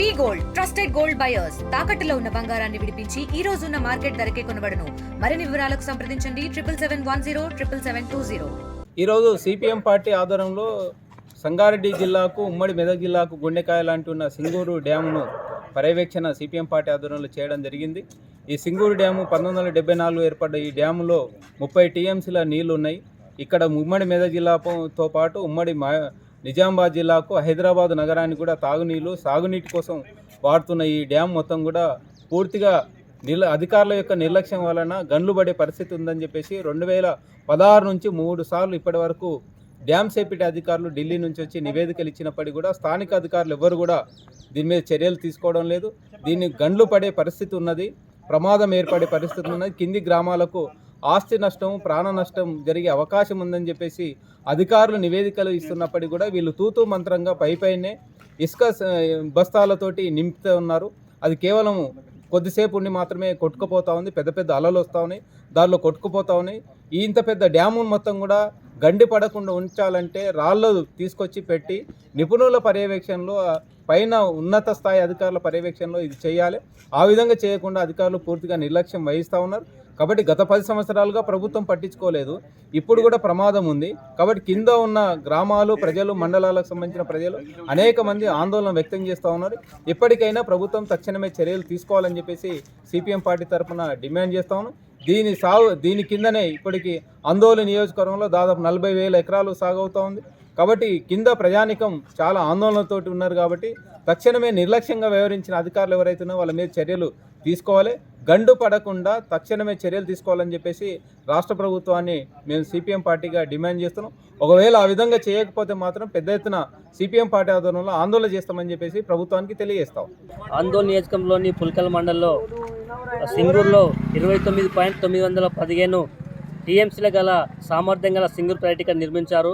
We gold trusted gold buyers. తాకట్టులో ఉన్న బంగారాన్ని విడిపించి ఈ రోజు ఉన్న మార్కెట్ ధరకే కొనబడను. మరిన్ని వివరాలకు సంప్రదించండి. Triple seven one zero triple seven two zero. ఈరోజు సిపిఎం పార్టీ ఆధ్వర్యంలో సంగారెడ్డి జిల్లాకు ఉమ్మడి మెదక్ జిల్లాకు గుండెకాయ లాంటి ఉన్న సింగూరు డ్యామును పర్యవేక్షణ సిపిఎం పార్టీ ఆధ్వర్యంలో చేయడం జరిగింది. ఈ సింగూరు డ్యాము పంతొమ్మిది వందల డెబ్బై నాలుగు ఏర్పడ్డ ఈ డ్యాములో ముప్పై టీఎంసీల నీళ్ళు ఉన్నాయి ఇక్కడ ఉమ్మడి మెదక్ జిల్లాతో పాటు ఉమ్మడి మా నిజామాబాద్ జిల్లాకు హైదరాబాద్ నగరానికి కూడా తాగునీళ్ళు సాగునీటి కోసం వాడుతున్న ఈ డ్యామ్ మొత్తం కూడా పూర్తిగా నిల అధికారుల యొక్క నిర్లక్ష్యం వలన గన్లు పడే పరిస్థితి ఉందని చెప్పేసి రెండు వేల పదహారు నుంచి మూడు సార్లు ఇప్పటి వరకు డ్యామ్ సేఫ్టీ అధికారులు ఢిల్లీ నుంచి వచ్చి నివేదికలు ఇచ్చినప్పటికీ కూడా స్థానిక అధికారులు ఎవరు కూడా దీని మీద చర్యలు తీసుకోవడం లేదు. దీన్ని గండ్లు పడే పరిస్థితి ఉన్నది ప్రమాదం ఏర్పడే పరిస్థితి ఉన్నది. కింది గ్రామాలకు ఆస్తి నష్టం ప్రాణ నష్టం జరిగే అవకాశం ఉందని చెప్పేసి అధికారులు నివేదికలు ఇస్తున్నప్పటికీ కూడా వీళ్ళు తూతూ మంత్రంగా పై పైనే ఇసుక బస్తాలతోటి నింపుతూ ఉన్నారు. అది కేవలం కొద్దిసేపు ఉండి మాత్రమే కొట్టుకుపోతా ఉంది. పెద్ద పెద్ద అలలు వస్తూ ఉన్నాయి. దానిలో కొట్టుకుపోతా ఉన్నాయి. ఇంత పెద్ద డ్యాము మొత్తం కూడా గండి పడకుండా ఉంచాలంటే రాళ్ళు తీసుకొచ్చి పెట్టి నిపుణుల పర్యవేక్షణలో పైన ఉన్నత స్థాయి అధికారుల పర్యవేక్షణలో ఇది చేయాలి. ఆ విధంగా చేయకుండా అధికారులు పూర్తిగా నిర్లక్ష్యం వహిస్తూ ఉన్నారు. కాబట్టి గత పది సంవత్సరాలుగా ప్రభుత్వం పట్టించుకోలేదు. ఇప్పుడు కూడా ప్రమాదం ఉంది. కాబట్టి కింద ఉన్న గ్రామాలు ప్రజలు మండలాలకు సంబంధించిన ప్రజలు అనేక మంది ఆందోళన వ్యక్తం చేస్తూ ఉన్నారు. ఇప్పటికైనా ప్రభుత్వం తక్షణమే చర్యలు తీసుకోవాలని చెప్పేసి సిపిఎం పార్టీ తరఫున డిమాండ్ చేస్తా ఉన్నాం. దీని సాగు దీని కిందనే ఇప్పటికి ఆందోళన నియోజకవర్గంలో దాదాపు నలభై వేల ఎకరాలు సాగవుతూ ఉంది. కాబట్టి కింద ప్రజానికం చాలా ఆందోళనతోటి ఉన్నారు కాబట్టి తక్షణమే నిర్లక్ష్యంగా వ్యవహరించిన అధికారులు ఎవరైతే వాళ్ళ మీద చర్యలు తీసుకోవాలి. గండు పడకుండా తక్షణమే చర్యలు తీసుకోవాలని చెప్పేసి రాష్ట్ర ప్రభుత్వాన్ని మేము సిపిఎం పార్టీగా డిమాండ్ చేస్తున్నాం. ఒకవేళ ఆ విధంగా చేయకపోతే మాత్రం పెద్ద ఎత్తున సిపిఎం పార్టీ ఆధ్వర్యంలో ఆందోళన చేస్తామని చెప్పేసి ప్రభుత్వానికి తెలియజేస్తాం. ఆందోళన నియోజకంలోని పుల్కల్ మండలంలో సింగూరులో ఇరవై తొమ్మిది పాయింట్ తొమ్మిది వందల పదిహేను టీఎంసీల గల సామర్థ్యం గల సింగూర్ ప్రైటిక నిర్మించారు.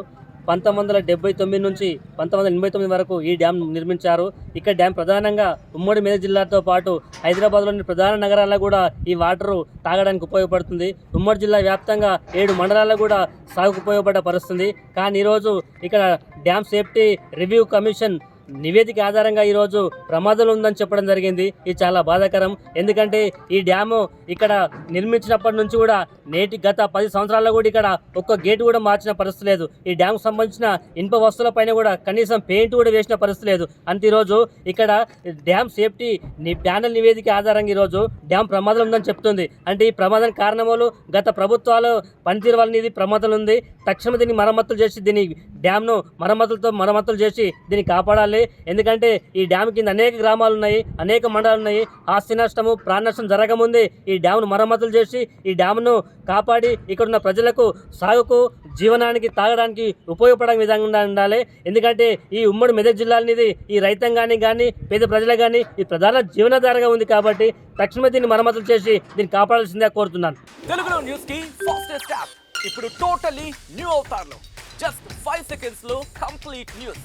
పంతొమ్మిది వందల డెబ్బై తొమ్మిది నుంచి పంతొమ్మిది వందల ఎనభై తొమ్మిది వరకు ఈ డ్యామ్ నిర్మించారు. ఇక్కడ డ్యామ్ ప్రధానంగా ఉమ్మడి మెదక్ జిల్లాతో పాటు హైదరాబాద్లోని ప్రధాన నగరాల్లో కూడా ఈ వాటరు తాగడానికి ఉపయోగపడుతుంది. ఉమ్మడి జిల్లా వ్యాప్తంగా ఏడు మండలాల్లో కూడా సాగుకు ఉపయోగపడే పరుస్తుంది కానీ ఈరోజు ఇక్కడ డ్యామ్ సేఫ్టీ రివ్యూ కమిషన్ నివేదిక ఆధారంగా ఈరోజు ప్రమాదం ఉందని చెప్పడం జరిగింది. ఇది చాలా బాధాకరం. ఎందుకంటే ఈ డ్యాము ఇక్కడ నిర్మించినప్పటి నుంచి కూడా నేటి గత పది సంవత్సరాల్లో కూడా ఇక్కడ ఒక్క గేటు కూడా మార్చిన పరిస్థితి లేదు. ఈ డ్యామ్ సంబంధించిన ఇనుప వస్తువులపైన కూడా కనీసం పెయింట్ కూడా వేసిన పరిస్థితి లేదు. అంత ఈరోజు ఇక్కడ డ్యామ్ సేఫ్టీ ని- ప్యానెల్ నివేదిక ఆధారంగా ఈరోజు డ్యామ్ ప్రమాదం ఉందని చెప్తుంది. అంటే ఈ ప్రమాదం కారణములు గత ప్రభుత్వాలు పనితీరు వల్ల ఇది ప్రమాదం ఉంది. తక్షణం దీన్ని మరమ్మతులు చేసి దీని డ్యామ్ను మరమ్మతులతో మరమ్మతులు చేసి దీన్ని కాపాడాలి. ఎందుకంటే ఈ డ్యామ్ కింద అనేక గ్రామాలు ఉన్నాయి అనేక మండలాలు ఉన్నాయి ఆస్తి నష్టము ప్రాణ నష్టం జరగముంది ఈ డ్యామ్ను మరమ్మతులు చేసి ఈ డ్యామ్ను కాపాడి ఇక్కడ ఉన్న ప్రజలకు సాగుకు జీవనానికి తాగడానికి ఉపయోగపడే విధంగా ఉండాలి. ఎందుకంటే ఈ ఉమ్మడి మెదక్ జిల్లా అనేది ఈ రైతాంగానికి కానీ పేద ప్రజలకు కానీ ఈ ప్రధాన జీవనాధారంగా ఉంది కాబట్టి తక్షణమే దీన్ని మరమ్మతులు చేసి దీన్ని కాపాడాల్సిందే కోరుతున్నాను. తెలుగులో న్యూస్కి ఫాస్టెస్ట్ యాప్ ఇప్పుడు టోటలీ న్యూ అవుతారు జస్ట్ ఫైవ్ సెకండ్స్లో కంప్లీట్ న్యూస్